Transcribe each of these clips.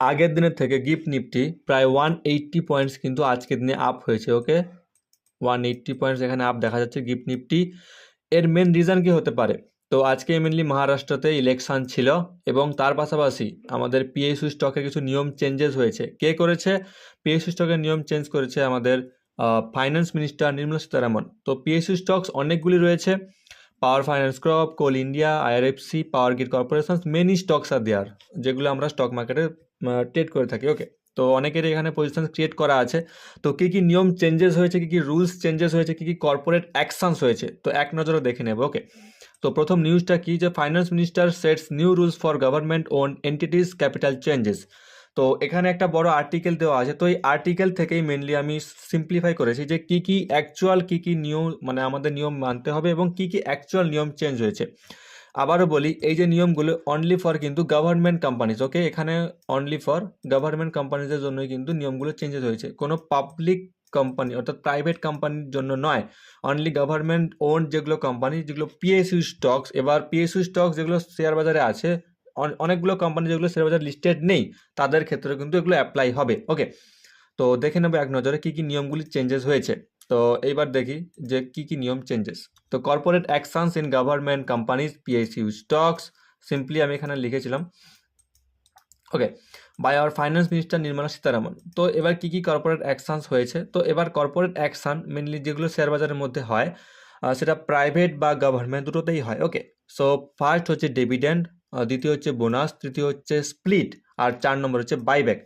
আগের দিনের থেকে গিফট নিফটি প্রায় ওয়ান এইট্টি পয়েন্টস কিন্তু আজকের দিনে আপ হয়েছে ওকে ওয়ান এইট্টি পয়েন্টস এখানে আপ দেখা যাচ্ছে গিফট নিফটি এর মেন রিজন কি হতে পারে? তো আজকে মেনলি মহারাষ্ট্রতে ইলেকশন ছিল এবং তার পাশাপাশি আমাদের পিএসইউ স্টকের কিছু নিয়ম চেঞ্জেস হয়েছে। কে করেছে? পিএসইউ স্টকের নিয়ম চেঞ্জ করেছে আমাদের ফাইন্যান্স মিনিস্টার নির্মলা সীতারামন। তো পিএসইউ স্টকস অনেকগুলি রয়েছে। Power finance corp coal India IRFC power grid corporation many stocks are there যেগুলো আমরা স্টক মার্কেটে ট্রেড করে থাকি। ওকে তো অনেকের এখানে পজিশন ক্রিয়েট করা আছে। তো কী কী নিয়ম চেঞ্জেস হয়েছে, কী কী রুলস চেঞ্জেস হয়েছে, কী কী কর্পোরেট অ্যাকশানস হয়েছে, তো এক নজরে দেখে নেব। ওকে তো প্রথম নিউজটা কি? যে finance minister sets new rules for government own entities capital changes তো এখানে একটা বড় আর্টিকেল দেওয়া আছে। তো এই আর্টিকেল থেকেই মেনলি আমি সিম্পলিফাই করেছি যে কি কি অ্যাকচুয়াল কি কি নিয়ম মানে আমাদের নিয়ম মানতে হবে এবং কি কি অ্যাকচুয়াল নিয়ম চেঞ্জ হয়েছে। আবারও বলি, এই যে নিয়মগুলো অনলি ফর কিন্তু গভর্নমেন্ট কোম্পানিজ ওকে এখানে অনলি ফর গভর্নমেন্ট কোম্পানিজের জন্যই কিন্তু নিয়মগুলো চেঞ্জেস হয়েছে। কোনো পাবলিক কোম্পানি অর্থাৎ প্রাইভেট কোম্পানির জন্য নয়। অনলি গভর্নমেন্ট ওন যেগুলো কোম্পানি যেগুলো পিএসইউ স্টকস এবার পিএসইউ স্টকস যেগুলো শেয়ার বাজারে আছে, অন- অনেকগুলো কোম্পানি যেগুলো শেয়ার বাজার লিস্টেড নেই, তাদের ক্ষেত্রে কিন্তু এগুলো অ্যাপ্লাই হবে ওকে তো দেখে নেব এক নজরে কী কী নিয়মগুলি চেঞ্জেস হয়েছে। তো এইবার দেখি যে কী কী নিয়ম চেঞ্জেস তো corporate actions in government companies PSU stocks simply আমি এখানে লিখেছিলাম। Okay by our finance minister Nirmala Sitharaman তো এবার কী কী কর্পোরেট অ্যাকশানস হয়েছে? তো এবার কর্পোরেট অ্যাকশান মেনলি যেগুলো শেয়ার বাজারের মধ্যে হয় সেটা প্রাইভেট বা গভর্নমেন্ট দুটোতেই হয়। ওকে সো ফার্স্ট হচ্ছে ডিভিডেন্ড দ্বিতীয় হচ্ছে বোনাস তৃতীয় হচ্ছে স্প্লিট আর চার নম্বর হচ্ছে বাইব্যাক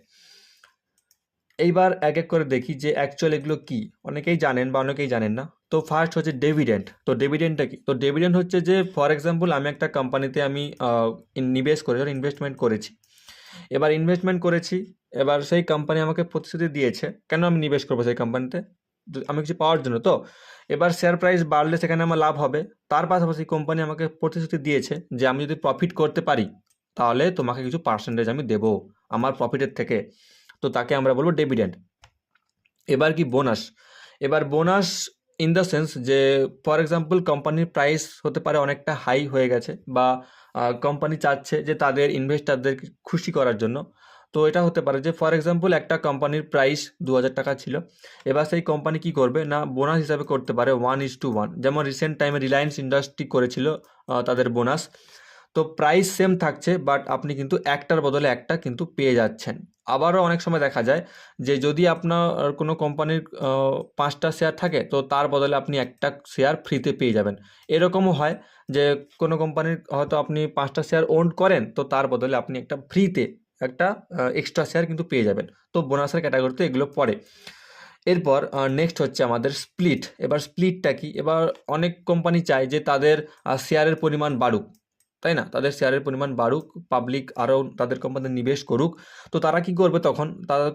এইবার এক এক করে দেখি যে অ্যাকচুয়াল এগুলো কি। অনেকেই জানেন বা অনেকেই জানেন না। তো ফার্স্ট হচ্ছে ডেভিডেন্ট তো ডেভিডেন্টটা কি? তো ডেভিডেন্ট হচ্ছে যে ফর এক্সাম্পল আমি একটা কোম্পানিতে আমি নিবেশ করেছি ইনভেস্টমেন্ট করেছি। এবার ইনভেস্টমেন্ট করেছি, এবার সেই কোম্পানি আমাকে প্রতিশ্রুতি দিয়েছে, কেন আমি নিবেশ করব সেই কোম্পানিতে আমি কিছু পাওয়ার জন্য। তো এবার শেয়ার প্রাইস বাড়লে সেখানে আমার লাভ হবে। তার পাশাপাশি কোম্পানি আমাকে প্রতিশ্রুতি দিয়েছে যে, আমি যদি প্রফিট করতে পারি, তাহলে তোমাকে কিছু পার্সেন্টেজ আমি দেবো আমার প্রফিটের থেকে। তো তাকে আমরা বলব ডেভিডেন্ট এবার কি বোনাস এবার বোনাস ইন দ্য সেন্স যে ফর এক্সাম্পল কোম্পানির প্রাইস হতে পারে অনেকটা হাই হয়ে গেছে বা কোম্পানি চাচ্ছে যে তাদের ইনভেস্টারদের খুশি করার জন্য। তো এটা হতে পারে যে ফর এক্সাম্পল একটা কোম্পানির প্রাইস দু হাজার টাকা ছিল। এবার সেই কোম্পানি কি করবে? না বোনাস হিসাবে করতে পারে ওয়ান ইস টু ওয়ান যেমন রিসেন্ট টাইমে রিলায়েন্স ইন্ডাস্ট্রি করেছিল তাদের বোনাস তো প্রাইস সেম থাকছে বাট আপনি কিন্তু একটার বদলে একটা কিন্তু পেয়ে যাচ্ছেন। আবারও অনেক সময় দেখা যায় যে যদি আপনার কোনো কোম্পানির পাঁচটা শেয়ার থাকে, তো তার বদলে আপনি একটা শেয়ার ফ্রিতে পেয়ে যাবেন। এরকমও হয় যে কোনো কোম্পানির হয়তো আপনি পাঁচটা শেয়ার ওন করেন, তো তার বদলে আপনি একটা ফ্রিতে একটা এক্সট্রা শেয়ার কিন্তু পেয়ে যাবেন। তো বোনাসের ক্যাটাগরিতে এগুলো পড়ে। এরপর নেক্সট হচ্ছে আমাদের স্প্লিট এবার স্প্লিটটা কি? এবার অনেক কোম্পানি চায় যে তাদের শেয়ারের পরিমাণ বাড়ুক। তাই না? তাদের শেয়ারের পরিমাণ বাড়ুক পাবলিক আরও তাদের কোম্পানিতে নিবেশ করুক। তো তারা কি করবে তখন? তাদের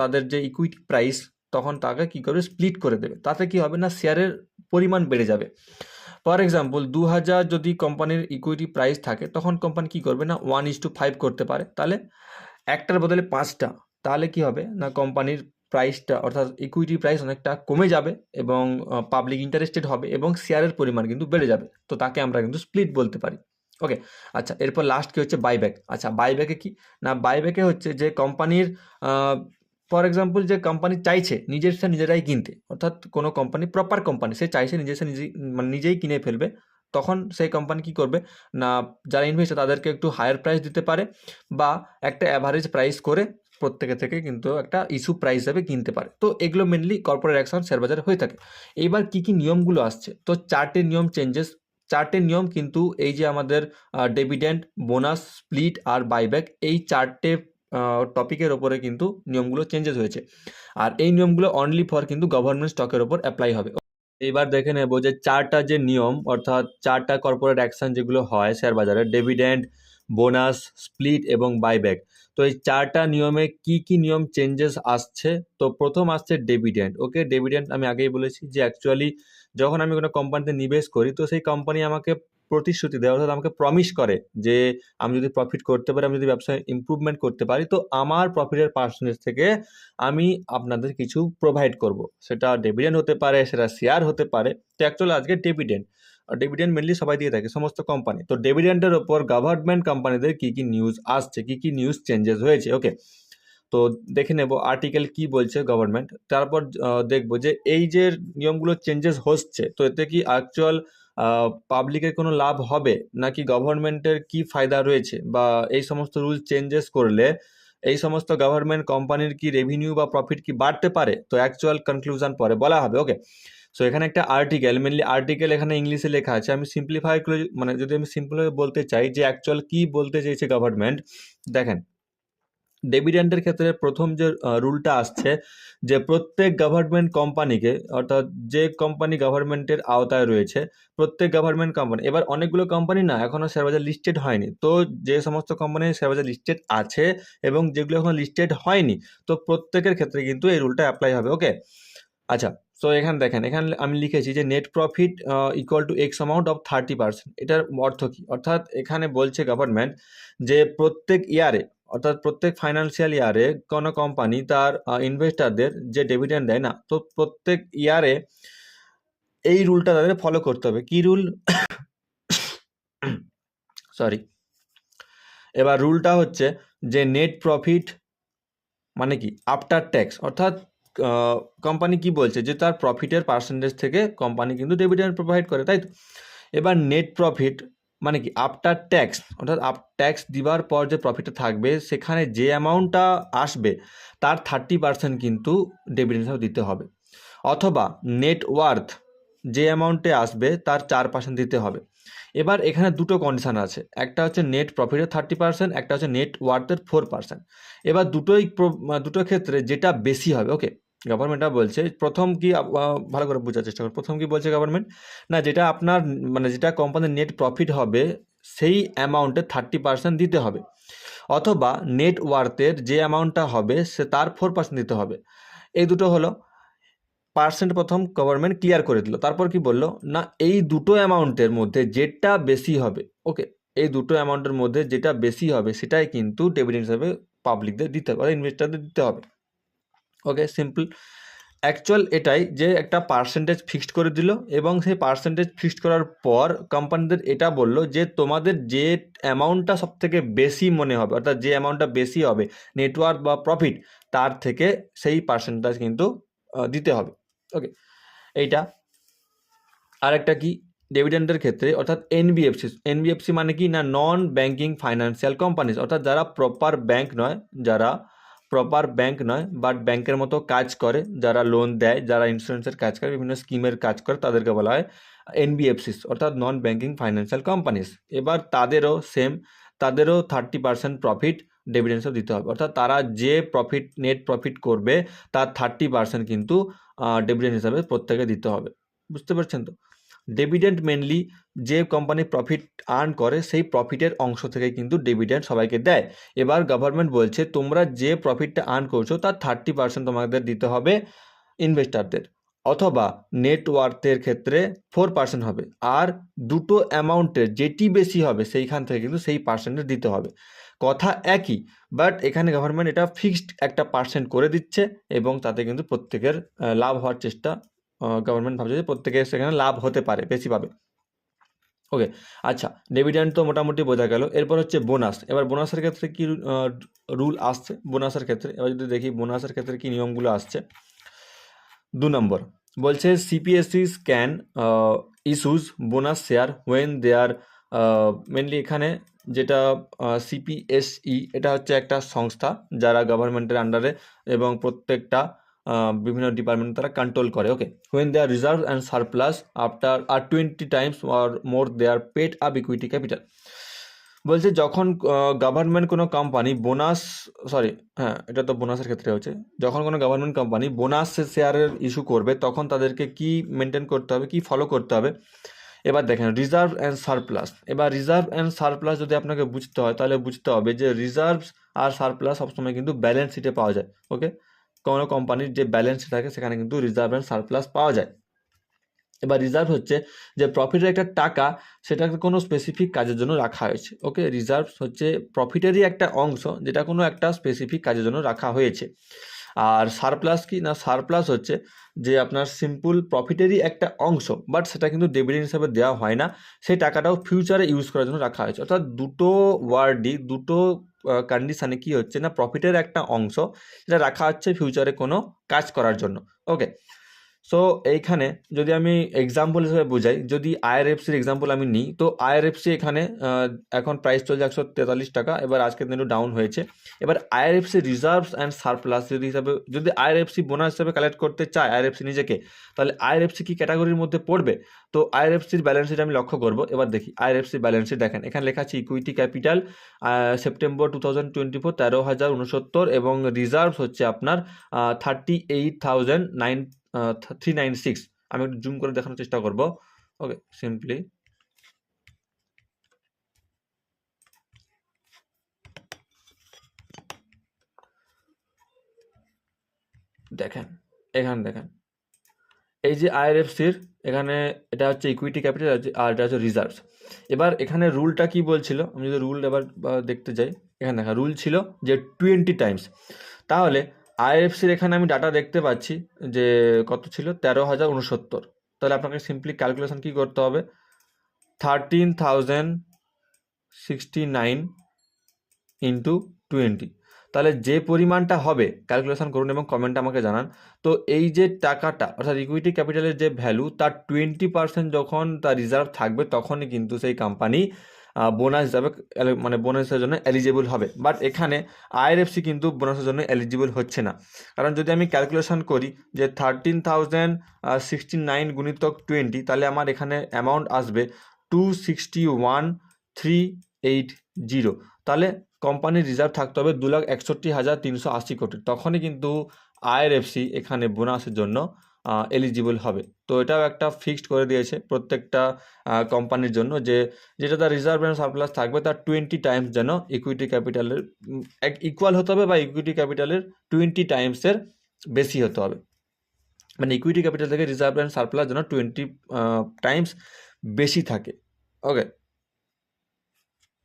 তাদের যে ইকুইটি প্রাইস তখন তাকে কি করবে? স্প্লিট করে দেবে। তাতে কি হবে না? শেয়ারের পরিমাণ বেড়ে যাবে। ফর এক্সাম্পল দু হাজার যদি কোম্পানির ইকুইটি প্রাইস থাকে, তখন কোম্পানি কি করবে না? ওয়ান ইস টু ফাইভ করতে পারে। তাহলে একটার বদলে পাঁচটা। তাহলে কি হবে না? কোম্পানির প্রাইসটা অর্থাৎ ইকুইটি প্রাইস অনেকটা কমে যাবে এবং পাবলিক ইন্টারেস্টেড হবে এবং শেয়ারের পরিমাণ কিন্তু বেড়ে যাবে। তো তাকে আমরা কিন্তু স্প্লিট বলতে পারি। ওকে আচ্ছা এরপর লাস্ট কি হচ্ছে? বাইব্যাক আচ্ছা বাইব্যাকে কি? না বাইব্যাকে হচ্ছে যে কোম্পানির ফর এক্সাম্পল যে কোম্পানি চাইছে, নিজের সে নিজেরাই কিনতে, অর্থাৎ কোনো কোম্পানি প্রপার কোম্পানি সে চাইছে নিজের সে নিজে মানে নিজেই কিনে ফেলবে, তখন সেই কোম্পানি কি করবে? না, যারা ইনভেস্টার তাদেরকে একটু হায়ার প্রাইস দিতে পারে, বা একটা অ্যাভারেজ প্রাইস করে প্রত্যেকে থেকে কিন্তু একটা ইস্যু প্রাইস হিসাবে কিনতে পারে। তো এগুলো মেনলি কর্পোরেট অ্যাকশন শেয়ার বাজারে হয়ে থাকে। এইবার কি কি নিয়মগুলো আসছে? তো চারটে নিয়ম চেঞ্জেস চারটে নিয়ম কিন্তু এই যে আমাদের ডেভিডেন্ট বোনাস স্প্লিট আর বাইব্যাক এই চারটে টপিকের ওপরে কিন্তু নিয়মগুলো চেঞ্জেস হয়েছে। আর এই নিয়মগুলো অনলি ফর কিন্তু গভর্নমেন্ট স্টকের ওপর অ্যাপ্লাই হবে। এইবার দেখে নেব যে চারটা যে নিয়ম, অর্থাৎ চারটা কর্পোরেট অ্যাকশন যেগুলো হয় শেয়ার বাজারে ডেভিডেন্ট বোনাস স্প্লিট এবং বাইব্যাক তো এই চারটা নিয়মে কি কি নিয়ম চেঞ্জেস আসছে? তো প্রথম আসছে ডেভিডেন্ট ওকে ডেভিডেন্ট আমি আগেই বলেছি যে অ্যাকচুয়ালি যখন আমি কোনো কোম্পানিতে নিবেশ করি, তো সেই কোম্পানি আমাকে প্রতিশ্রুতি দেয়, অর্থাৎ আমাকে প্রমিস করে যে আমি যদি প্রফিট করতে পারি, আমি যদি ব্যবসায় ইমপ্রুভমেন্ট করতে পারি, তো আমার প্রফিটের পার্সেন্টেজ থেকে আমি আপনাদের কিছু প্রোভাইড করব। সেটা ডেভিডেন্ড হতে পারে, সেটা শেয়ার হতে পারে, তো অ্যাকচুয়ালি আজকে ডেভিডেন্ড ডিভিডেন্ড মেনলি সবাই দিয়ে থাকে, সমস্ত কোম্পানি তো ডিভিডেন্ডের ওপর গভর্নমেন্ট কোম্পানিদের কী কী নিউজ আসছে, কী কী নিউজ চেঞ্জেস হয়েছে ওকে তো দেখে নেব আর্টিকেল কি বলছে গভর্নমেন্ট তারপর দেখব যে এই যে নিয়মগুলো চেঞ্জেস হচ্ছে, তো এতে কি অ্যাকচুয়াল পাবলিকের কোনো লাভ হবে? নাকি গভর্নমেন্টের কি ফায়দা রয়েছে? বা এই সমস্ত রুল চেঞ্জেস করলে এই সমস্ত গভর্নমেন্ট কোম্পানির কি রেভিনিউ বা প্রফিট কি বাড়তে পারে? তো অ্যাকচুয়াল কনক্লুশন পরে বলা হবে ওকে সো এখানে একটা আর্টিকেল মেনলি আর্টিকেল এখানে ইংলিশে লেখা আছে। আমি সিম্পলিফাই করে মানে যদি আমি সিম্পল বলতে চাই যে অ্যাকচুয়াল কি বলতে চাইছে গভর্নমেন্ট দেখেন ডিভিডেন্ডের ক্ষেত্রে প্রথম যে রুলটা আসছে যে, প্রত্যেক গভর্নমেন্ট কোম্পানিকে অর্থাৎ যে কোম্পানি গভর্নমেন্টের আওতায় রয়েছে, প্রত্যেক গভর্নমেন্ট কোম্পানি এবার অনেকগুলো কোম্পানি না এখনও শেয়ারবাজার লিস্টেড হয়নি। তো যে সমস্ত কোম্পানি শেয়ারবাজার লিস্টেড আছে এবং যেগুলো এখন লিস্টেড হয়নি, তো প্রত্যেকের ক্ষেত্রে কিন্তু এই রুলটা অ্যাপ্লাই হবে ওকে আচ্ছা তো এখানে দেখেন, এখানে আমি লিখেছি যে net profit equal to X amount of thirty percent এটার অর্থ কী? অর্থাৎ এখানে বলছে গভর্নমেন্ট যে, প্রত্যেক ইয়ারে অর্থাৎ প্রত্যেক ফাইন্যান্সিয়াল ইয়ারে কোনো কোম্পানি তার ইনভেস্টারদের যে ডিভিডেন্ড দেয় না, তো প্রত্যেক ইয়ারে এই রুলটা তাদের ফলো করতে হবে। কি রুল সরি এবার রুলটা হচ্ছে যে নেট প্রফিট মানে কি? আফটার ট্যাক্স অর্থাৎ কোম্পানি কি বলছে? যে তার প্রফিটের পার্সেন্টেজ থেকে কোম্পানি কিন্তু ডিভিডেন্ড প্রোভাইড করে, তাই তো? এবার নেট প্রফিট মানে কি আফটার ট্যাক্স অর্থাৎ আপ ট্যাক্স দিবার পর যে প্রফিটটা থাকবে, সেখানে যে অ্যামাউন্টটা আসবে, তার থার্টি পার্সেন্ট কিন্তু ডিভিডেন্ড হিসাবে দিতে হবে। অথবা নেট ওয়ার্থ যে অ্যামাউন্টে আসবে, তার চার পার্সেন্ট দিতে হবে। এবার এখানে দুটো কন্ডিশন আছে। একটা হচ্ছে নেট প্রফিটের থার্টি পার্সেন্ট একটা হচ্ছে নেট ওয়ার্থের ফোর পার্সেন্ট এবার দুটোই দুটো ক্ষেত্রে যেটা বেশি হবে ওকে গভর্নমেন্টটা বলছে, প্রথম কি ভালো করে বোঝার চেষ্টা করো। প্রথম কি বলছে গভর্নমেন্ট? না, যেটা আপনার মানে যেটা কোম্পানির নেট প্রফিট হবে, সেই অ্যামাউন্টে থার্টি পার্সেন্ট দিতে হবে। অথবা নেট ওয়ার্থের যে অ্যামাউন্টটা হবে, সে তার ফোর পার্সেন্ট দিতে হবে। এই দুটো হলো। পার্সেন্ট প্রথম গভর্নমেন্ট ক্লিয়ার করে দিল। তারপর কি বলল? না, এই দুটো অ্যামাউন্টের মধ্যে যেটা বেশি হবে ওকে এই দুটো অ্যামাউন্টের মধ্যে যেটা বেশি হবে, সেটাই কিন্তু ডিভিডেন্ড হিসাবে পাবলিকদের দিতে হবে ইনভেস্টারদের দিতে হবে। ওকে সিম্পল অ্যাকচুয়াল এটাই যে একটা পার্সেন্টেজ ফিক্সড করে দিল এবং সেই পার্সেন্টেজ ফিক্সড করার পর কোম্পানিদের এটা বলল যে তোমাদের যে অ্যামাউন্টটা সব থেকে বেশি মনে হবে, অর্থাৎ যে অ্যামাউন্টটা বেশি হবে নেটওয়ার্ক বা প্রফিট তার থেকে সেই পার্সেন্টেজ কিন্তু দিতে হবে। ওকে এইটা। আরেকটা কি? ডিভিডেন্ডের ক্ষেত্রে, অর্থাৎ এনবিএফসি এনবিএফসি মানে কি না? নন ব্যাংকিং ফাইন্যান্সিয়াল কোম্পানিজ অর্থাৎ যারা প্রপার ব্যাংক নয়, যারা প্রপার ব্যাংক নয় বাট ব্যাংকের মতো কাজ করে, যারা লোন দেয়, যারা ইন্স্যুরেন্সের কাজ করে, বিভিন্ন স্কিমের কাজ করে, তাদেরকে বলা হয় এনবিএফসিস অর্থাৎ নন ব্যাংকিং ফাইন্যান্সিয়াল কোম্পানিজ এবার তাদেরও সেম তাদেরও থার্টি পার্সেন্ট প্রফিট ডিভিডেন্সও দিতে হবে। অর্থাৎ তারা যে প্রফিট নেট প্রফিট করবে, তার থার্টি পার্সেন্ট কিন্তু ডিভিডেন্ড হিসাবে প্রত্যেকে দিতে হবে। বুঝতে পারছেন তো? ডিভিডেন্ড মেনলি যে কোম্পানি প্রফিট আর্ন করে, সেই প্রফিটের অংশ থেকে কিন্তু ডিভিডেন্ড সবাইকে দেয়। এবার গভর্নমেন্ট বলছে, তোমরা যে প্রফিটটা আর্ন করছ, তার থার্টি পার্সেন্ট তোমাদের দিতে হবে ইনভেস্টারদের অথবা নেটওয়ার্থের ক্ষেত্রে ফোর পার্সেন্ট হবে। আর দুটো অ্যামাউন্টের যেটি বেশি হবে, সেইখান থেকে কিন্তু সেই পার্সেন্টেজ দিতে হবে। কথা একই বাট এখানে গভর্নমেন্ট এটা ফিক্সড একটা পার্সেন্ট করে দিচ্ছে এবং তাতে কিন্তু প্রত্যেকের লাভ হওয়ার চেষ্টা গভর্নমেন্ট ভাবছে যে প্রত্যেকের সেখানে লাভ হতে পারে বেশি পাবে ওকে আচ্ছা ডিভিডেন্ড তো মোটামুটি বোঝা গেল। এরপর হচ্ছে বোনাস এবার বোনাসের ক্ষেত্রে কি রুল আসছে? বোনাসের ক্ষেত্রে, এবার যদি দেখি বোনাসের ক্ষেত্রে কি নিয়মগুলো আসছে। দু নম্বর, বলছে CPSEs can issues bonus share when they are mainly এখানে যেটা সিপিএসই এটা হচ্ছে একটা সংস্থা যারা গভর্নমেন্টের আন্ডারে এবং প্রত্যেকটা বিভিন্ন ডিপার্টমেন্ট তারা কন্ট্রোল করে okay when they are reserve and surplus after are twenty times or more they are paid up equity capital বলছে যখন গভর্নমেন্ট কোনো কোম্পানি বোনাস সরি হ্যাঁ এটা তো বোনাসের ক্ষেত্রে হচ্ছে। যখন কোনো গভর্নমেন্ট কোম্পানি বোনাস শেয়ারের ইস্যু করবে, তখন তাদেরকে কি মেনটেন করতে হবে, কি ফলো করতে হবে? এবার দেখেন রিজার্ভ অ্যান্ড সারপ্লাস এবার রিজার্ভ অ্যান্ড সারপ্লাস যদি আপনাকে বুঝতে হয়, তাহলে বুঝতে হবে যে রিজার্ভস আর সারপ্লাস সবসময় কিন্তু ব্যালেন্স শিটে পাওয়া যায় ওকে কোনো কোম্পানির যে ব্যালেন্স থাকে, সেখানে কিন্তু রিজার্ভ অ্যান্ড সারপ্লাস পাওয়া যায়। এবার রিজার্ভ হচ্ছে যে প্রফিটের একটা টাকা সেটা কোনো স্পেসিফিক কাজের জন্য রাখা হয়েছে। ওকে রিজার্ভ হচ্ছে প্রফিটেরই একটা অংশ, যেটা কোনো একটা স্পেসিফিক কাজের জন্য রাখা হয়েছে। আর সারপ্লাস কি? না সারপ্লাস হচ্ছে যে আপনার সিম্পল প্রফিটেরই একটা অংশ বাট সেটা কিন্তু ডিভিডেন্ড হিসাবে দেওয়া হয় না। সেই টাকাটাও ফিউচারে ইউজ করার জন্য রাখা হয়েছে। অর্থাৎ দুটো ওয়ার্ডই দুটো কন্ডিশানে কি হচ্ছে না প্রফিটের একটা অংশ যেটা রাখা হচ্ছে ফিউচারে কোনো কাজ করার জন্য। ওকে সো এইখানে যদি আমি এক্সাম্পল হিসেবে বোঝাই, যদি আইআরএফসির এক্সাম্পল আমি নিই, তো আইআরএফসি এখানে এখন প্রাইস চলছে একশো তেতাল্লিশ টাকা, এবার আজকের দিন ডাউন হয়েছে। এবার আইআরএফসি রিজার্ভস অ্যান্ড সারপ্লাস যদি হিসাবে, যদি আইআরএফসি বোনাস হিসাবে কালেক্ট করতে চায় আইআরএফসি নিজেকে, তাহলে আইআরএফসি কি ক্যাটাগরির মধ্যে পড়বে? তো আইআরএফসির ব্যালেন্স শিট আমি লক্ষ্য করব। এবার দেখি আইআরএফসি ব্যালেন্স শিট দেখেন, এখানে লেখা আছে equity capital September two thousand twenty four তেরো হাজার উনসত্তর এবং রিজার্ভস হচ্ছে আপনার thirty eight thousand nine three nine six আমি একটু জুম করে দেখানোর চেষ্টা করব। ওকে সিম্পলি দেখেন, এখানে দেখেন। এই যে আইআরএফসির এখানে এটা হচ্ছে ইকুইটি ক্যাপিটাল আর এটা হচ্ছে রিজার্ভস এবার এখানে রুলটা কি বলছিল? আমি যদি রুল এবার দেখতে যাই। এখানে দেখা রুল ছিল যে টোয়েন্টি টাইমস তাহলে আইএফসির এখানে আমি ডাটা দেখতে পাচ্ছি যে কত ছিল? তেরো হাজার উনসত্তর। তাহলে আপনাকে সিম্পলি ক্যালকুলেশন কি করতে হবে? Thirteen thousand sixty nine into twenty তাহলে যে পরিমাণটা হবে ক্যালকুলেশন করুন এবং কমেন্টে আমাকে জানান। তো এই যে টাকাটা, অর্থাৎ ইকুইটি ক্যাপিটালের যে ভ্যালু তার টোয়েন্টি পার্সেন্ট যখন তার রিজার্ভ থাকবে, তখনই কিন্তু সেই কোম্পানি বোনাস হিসাবে মানে বোনাসের জন্য এলিজিবল হবে। বাট এখানে আইআরএফসি কিন্তু বোনাসের জন্য এলিজিবল হচ্ছে না। কারণ যদি আমি ক্যালকুলেশন করি যে থার্টিন থাউজেন্ড সিক্সটি নাইন গুণিতক টোয়েন্টি তাহলে আমার এখানে অ্যামাউন্ট আসবে two sixty one three eight zero তাহলে কোম্পানির রিজার্ভ থাকতে হবে দু লাখ একষট্টি হাজার তিনশো আশি কোটি। তখনই কিন্তু আইআরএফসি এখানে বোনাসের জন্য এলিজিবল হবে। তো এটাও একটা ফিক্সড করে দিয়েছে প্রত্যেকটা কোম্পানির জন্য যে, যেটা তার রিজার্ভ অ্যান্ড সারপ্লাস থাকবে তার টোয়েন্টি টাইমস যেন ইকুইটি ক্যাপিটালের এক ইকুয়াল হতে হবে বা ইকুইটি ক্যাপিটালের টোয়েন্টি টাইমসের বেশি হতে হবে। মানে ইকুইটি ক্যাপিটাল থেকে রিজার্ভ অ্যান্ড সারপ্লাস যেন টোয়েন্টি টাইমস বেশি থাকে। ওকে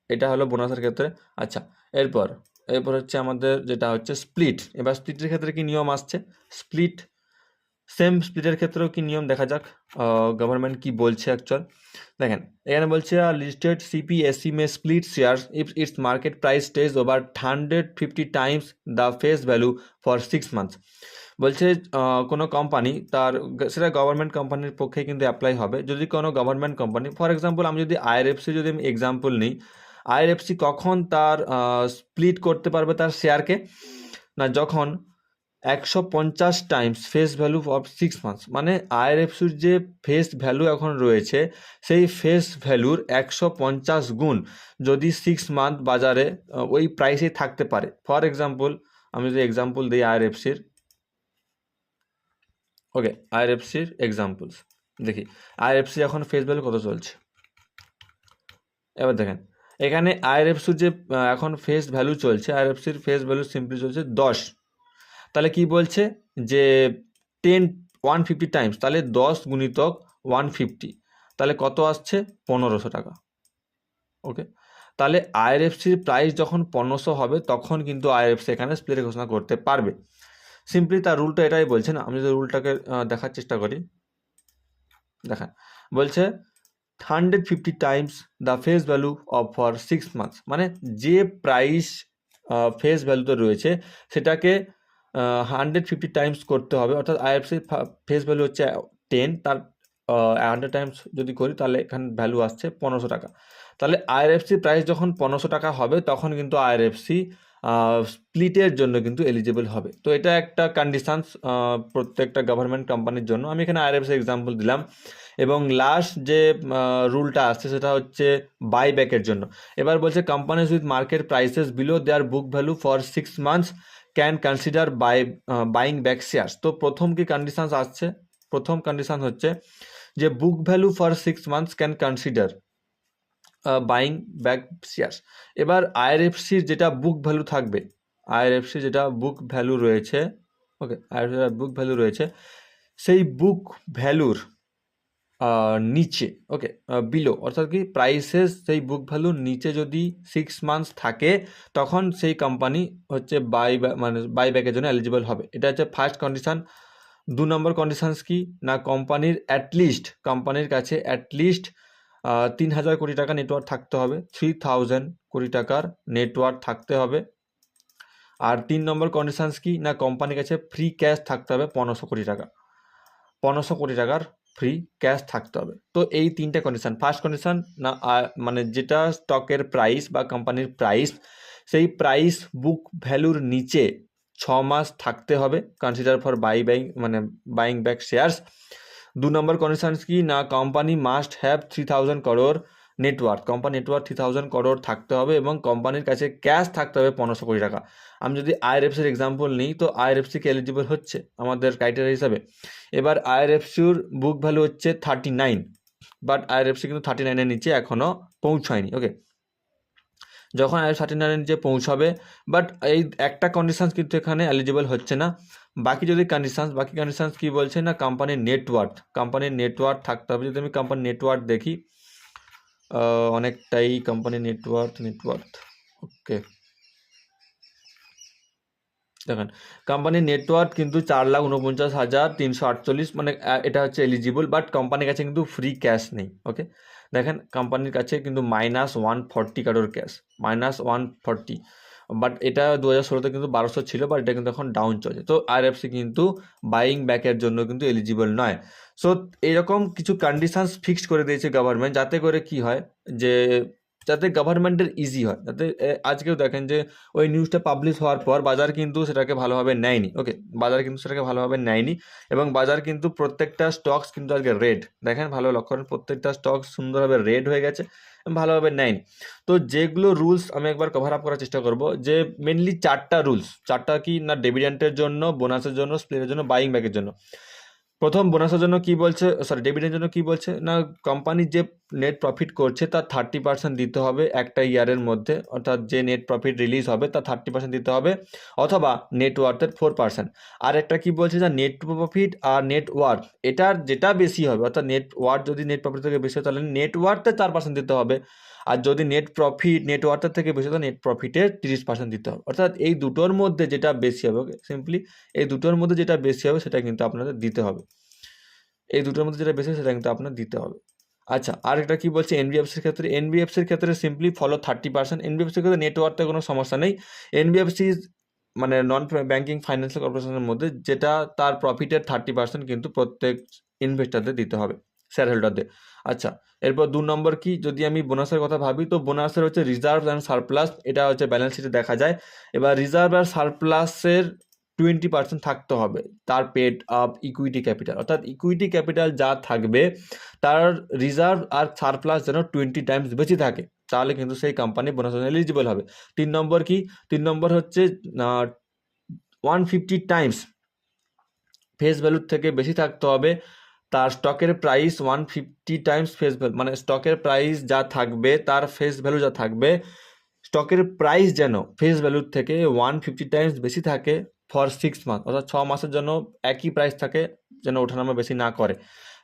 এটা হলো বোনাসের ক্ষেত্রে। আচ্ছা এরপর এরপর হচ্ছে আমাদের যেটা হচ্ছে স্প্লিট এবার স্প্লিটের ক্ষেত্রে কি নিয়ম আসছে? স্প্লিট সেম স্প্লিটের ক্ষেত্রেও কি নিয়ম দেখা যাক গভর্নমেন্ট কি বলছে অ্যাকচুয়াল দেখেন, এখানে বলছে listed CPSC may split share if its market price stays over hundred fifty times the face value for six months বলছে কোনো কোম্পানি তার, সেটা গভর্নমেন্ট কোম্পানির পক্ষে কিন্তু অ্যাপ্লাই হবে। যদি কোনো গভর্নমেন্ট কোম্পানি ফর এক্সাম্পল আমি যদি আইআরএফসি যদি আমি এক্সাম্পল নিই আইআরএফসি কখন তার স্প্লিট করতে পারবে তার শেয়ারকে না, যখন একশো পঞ্চাশ times face value of six months মানে আইআরএফসির যে ফেস ভ্যালু এখন রয়েছে, সেই ফেস ভ্যালুর একশো পঞ্চাশ গুণ যদি সিক্স মান্থ বাজারে ওই প্রাইসে থাকতে পারে। ফর এক্সাম্পল আমি যদি এক্সাম্পল দিই আইআরএফসির ওকে আইআরএফসির এক্সাম্পলস দেখি আইআরএফসি এখন ফেস ভ্যালু কত চলছে? এবার দেখেন, এখানে আইআরএফসির যে এখন ফেস ভ্যালু চলছে আইআরএফসির ফেস ভ্যালু সিম্পলি চলছে দশ। তাহলে কি বলছে? যে টেন ওয়ান ফিফটি টাইমস তাহলে দশ গুণিতক ওয়ান ফিফটি তাহলে কত আসছে? পনেরোশো টাকা। ওকে তাহলে আইআরএফসির প্রাইস যখন পনেরোশো হবে, তখন কিন্তু আইআরএফসি এখানে স্প্লিট ঘোষণা করতে পারবে। সিম্পলি তার রুলটা এটাই বলছে না, আমি যদি রুলটাকে দেখার চেষ্টা করি। দেখেন, বলছে hundred fifty times the face value of for six months মানে যে প্রাইস ফেস ভ্যালুতে রয়েছে, সেটাকে হান্ড্রেড ফিফটি টাইমস করতে হবে। অর্থাৎ আইএফসি ফেস ভ্যালু হচ্ছে টেন তার হান্ড্রেড টাইমস যদি করি তাহলে এখানে ভ্যালু আসছে পনেরোশো টাকা। তাহলে আইআরএফসি প্রাইস যখন পনেরোশো টাকা হবে, তখন কিন্তু আইআরএফসি স্প্লিটের জন্য কিন্তু এলিজিবল হবে। তো এটা একটা কন্ডিশানস প্রত্যেকটা গভর্নমেন্ট কোম্পানির জন্য। আমি এখানে আইআরএফসি এক্সাম্পল দিলাম। এবং লাস্ট যে রুলটা আসছে সেটা হচ্ছে বাই ব্যাকের জন্য। এবার বলছে companies with market prices below their book value for six months can consider buy buying back shares তো প্রথম কি কন্ডিশনস আসছে? প্রথম কন্ডিশন হচ্ছে যে book value for six months can consider buying back shares এবার আইআরএফসির যেটা বুক ভ্যালু থাকবে আইআরএফসি যেটা বুক ভ্যালু রয়েছে ওকে আইআরএফসি বুক ভ্যালু রয়েছে, সেই বুক ভ্যালুর নিচে ওকে বিলো অর্থাৎ কি প্রাইসেস সেই বুক ভ্যালুর নিচে যদি সিক্স মান্থস থাকে, তখন সেই কোম্পানি হচ্ছে বাই মানে বাই ব্যাকের জন্য এলিজিবল হবে। এটা হচ্ছে ফার্স্ট কন্ডিশান দু নম্বর কন্ডিশানস কি? না কোম্পানির অ্যাটলিস্ট কোম্পানির কাছে অ্যাটলিস্ট তিন হাজার কোটি টাকা নেটওয়ার্ক থাকতে হবে থ্রি থাউজেন্ড কোটি টাকার নেটওয়ার্ক থাকতে হবে। আর তিন নম্বর কন্ডিশনস কি? না কোম্পানির কাছে ফ্রি ক্যাশ থাকতে হবে পনেরোশো কোটি টাকা। পনেরোশো কোটি টাকার ফ্রি ক্যাশ থাকতে হবে। তো এই তিনটে কন্ডিশন ফার্স্ট কন্ডিশন না মানে যেটা স্টকের প্রাইস বা কোম্পানির প্রাইস সেই প্রাইস বুক ভ্যালুর নিচে ছ মাস থাকতে হবে। কনসিডার ফর বাই বাইং মানে বাইং ব্যাক শেয়ার্স দু নম্বর কন্ডিশনস কি? না company must have three thousand crore network company network three thousand crore থাকতে হবে এবং কোম্পানির কাছে ক্যাশ থাকতে হবে পনেরোশো কোটি টাকা। আমি যদি আইআরএফসির এক্সাম্পল নিই, তো আইআরএফসিকে এলিজিবল হচ্ছে আমাদের ক্রাইটেরিয়া হিসাবে। এবার আইআরএফসির বুক ভ্যালু হচ্ছে থার্টি নাইন বাট আইআরএফসি কিন্তু থার্টি নাইনের নিচে এখনও পৌঁছায়নি ওকে যখন আইআর থার্টি নাইনের নিচে পৌঁছাবে বাট এই একটা কন্ডিশনস কিন্তু এখানে এলিজিবল হচ্ছে না। বাকি যদি কন্ডিশনস বাকি কন্ডিশনস কি বলছে না কোম্পানির নেটওয়ার্ক কোম্পানির নেটওয়ার্ক থাকতে হবে। যদি আমি কোম্পানির নেটওয়ার্ক দেখি অনেকটাই কোম্পানির নেটওয়ার্ক নেটওয়ার্ক ওকে দেখেন কোম্পানির নেটওয়ার্ক কিন্তু চার লাখ উনপঞ্চাশ হাজার তিনশো আটচল্লিশ মানে এটা হচ্ছে এলিজিবল বাট কোম্পানির কাছে কিন্তু ফ্রি ক্যাশ নেই ওকে দেখেন কোম্পানির কাছে কিন্তু minus one forty crore cash minus one forty but এটা দু হাজার ষোলোতে কিন্তু বারোশো ছিল বাট এটা কিন্তু এখন ডাউন চলছে। তো আরএফসি কিন্তু বাইং ব্যাকের জন্য কিন্তু এলিজিবল নয়। সো এরকম কিছু কন্ডিশনস ফিক্সড করে দিয়েছে গভর্নমেন্ট যাতে করে কি হয় যে, যাতে গভর্নমেন্টের ইজি হয়। যাতে আজকেও দেখেন যে, ওই নিউজটা পাবলিশ হওয়ার পর বাজার কিন্তু সেটাকে ভালোভাবে নেয়নি। ওকে বাজার কিন্তু সেটাকে ভালোভাবে নেয়নি এবং বাজার কিন্তু প্রত্যেকটা স্টকস কিন্তু আজকে রেড দেখেন ভালো লক্ষ্য করেন, প্রত্যেকটা স্টক সুন্দরভাবে রেড হয়ে গেছে ভালোভাবে নেয়নি। তো যেগুলো রুলস আমি একবার কভার আপ করার চেষ্টা করব, যে মেনলি চারটা রুলস চারটা কি না ডেভিডেন্টের জন্য বোনাসের জন্য স্প্লেটের জন্য বাইং ব্যাকের জন্য। প্রথম বোনাসের জন্য কি বলছে সরি ডেভিডেন্টের জন্য কি বলছে, না কোম্পানি যে নেট প্রফিট করছে তার থার্টি পার্সেন্ট দিতে হবে একটা ইয়ারের মধ্যে, অর্থাৎ যে নেট প্রফিট রিলিজ হবে তার থার্টি পার্সেন্ট দিতে হবে, অথবা নেটওয়ার্থের ফোর পার্সেন্ট আর একটা কি বলছে যে নেট প্রফিট আর নেট ওয়ার্থ এটার যেটা বেশি হবে, অর্থাৎ নেট ওয়ার্থ যদি নেট প্রফিট থেকে বেশি হয় তাহলে নেট ওয়ার্থের চার পার্সেন্ট দিতে হবে। আর যদি নেট প্রফিট নেট ওয়ার্থের থেকে বেশি, তো নেট প্রফিটের তিরিশ পার্সেন্ট দিতে হবে। অর্থাৎ এই দুটোর মধ্যে যেটা বেশি হবে সিম্পলি এই দুটোর মধ্যে যেটা বেশি হবে, সেটা কিন্তু আপনাদের দিতে হবে। এই দুটোর মধ্যে যেটা বেশি হবে, সেটা কিন্তু আপনার দিতে হবে। আচ্ছা আর একটা কি বলছে? এনবিএফসির ক্ষেত্রে এনবিএফসির ক্ষেত্রে সিম্পলি ফলো থার্টি পার্সেন্ট এনবিএফসির ক্ষেত্রে নেটওয়ার্থে কোনো সমস্যা নেই। এনবিএফসি মানে নন ব্যাঙ্কিং ফাইন্যান্সিয়াল কর্পোরেশনের মধ্যে যেটা তার প্রফিটের থার্টি পার্সেন্ট কিন্তু প্রত্যেক ইনভেস্টারদের দিতে হবে শেয়ার হোল্ডারদের আচ্ছা এরপর দু নম্বর কি? যদি আমি বোনাসের কথা ভাবি, তো বোনাসের হচ্ছে রিজার্ভ অ্যান্ড সারপ্লাস এটা হচ্ছে ব্যালেন্স শিটে দেখা যায়। এবার রিজার্ভ আর সারপ্লাসের টোয়েন্টি পার্সেন্ট থাকতে হবে, তার পেড আপ ইকুইটি ক্যাপিটাল অর্থাৎ ইকুইটি ক্যাপিটাল যা থাকবে, তার রিজার্ভ আর সারপ্লাস যেন টোয়েন্টি টাইমস বেশি থাকে, তাহলে কিন্তু সেই কোম্পানি বোনাস এলিজিবল হবে। তিন নম্বর কি? তিন নম্বর হচ্ছে ওয়ান ফিফটি টাইমস ফেস ভ্যালুর থেকে বেশি থাকতে হবে তার স্টকের price one fifty times face value মানে স্টকের প্রাইস যা থাকবে, তার ফেস ভ্যালু যা থাকবে, স্টকের প্রাইস যেন ফেস ভ্যালুর থেকে ওয়ান ফিফটি টাইমস বেশি থাকে ফর সিক্স মান্থ অর্থাৎ ছ মাসের জন্য একই প্রাইস থাকে যেন ওঠানামা বেশি না করে।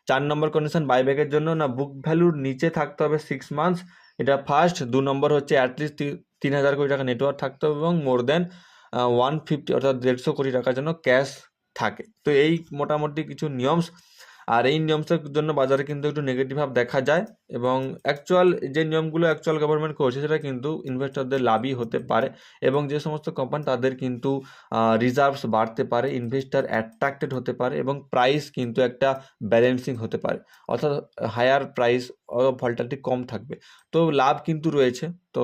চার নম্বর কন্ডিশন বাইব্যাকের জন্য না বুক ভ্যালুর নিচে থাকতে হবে সিক্স মান্থস এটা ফার্স্ট দু নম্বর হচ্ছে অ্যাটলিস্ট তিন হাজার কোটি টাকা নেটওয়ার্ক থাকতে হবে এবং মোর দেন ওয়ান ফিফটি অর্থাৎ দেড়শো কোটি টাকার জন্য ক্যাশ থাকে। তো এই মোটামুটি কিছু নিয়মস। আর এই নিয়মসের জন্য বাজারে কিন্তু একটু নেগেটিভ ভাব দেখা যায় এবং অ্যাকচুয়াল যে নিয়মগুলো অ্যাকচুয়াল গভর্নমেন্ট করছে সেটা কিন্তু ইনভেস্টরদের লাভই হতে পারে এবং যে সমস্ত কোম্পানি তাদের কিন্তু রিজার্ভস বাড়তে পারে ইনভেস্টার অ্যাট্রাক্টেড হতে পারে এবং প্রাইস কিন্তু একটা ব্যালেন্সিং হতে পারে। অর্থাৎ হায়ার প্রাইস ভল্টালিটি কম থাকবে। তো লাভ কিন্তু রয়েছে। তো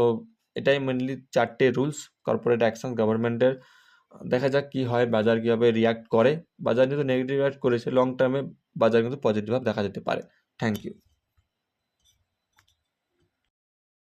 এটাই মেনলি চারটে রুলস কর্পোরেট অ্যাকশন গভর্নমেন্টের দেখা যাক কি হয়, বাজার কীভাবে রিয়াক্ট করে। বাজার কিন্তু নেগেটিভ রিয়াক্ট করেছে লং টার্মে বাজার কিন্তু পজিটিভ ভাব দেখা যেতে পারে। Thank you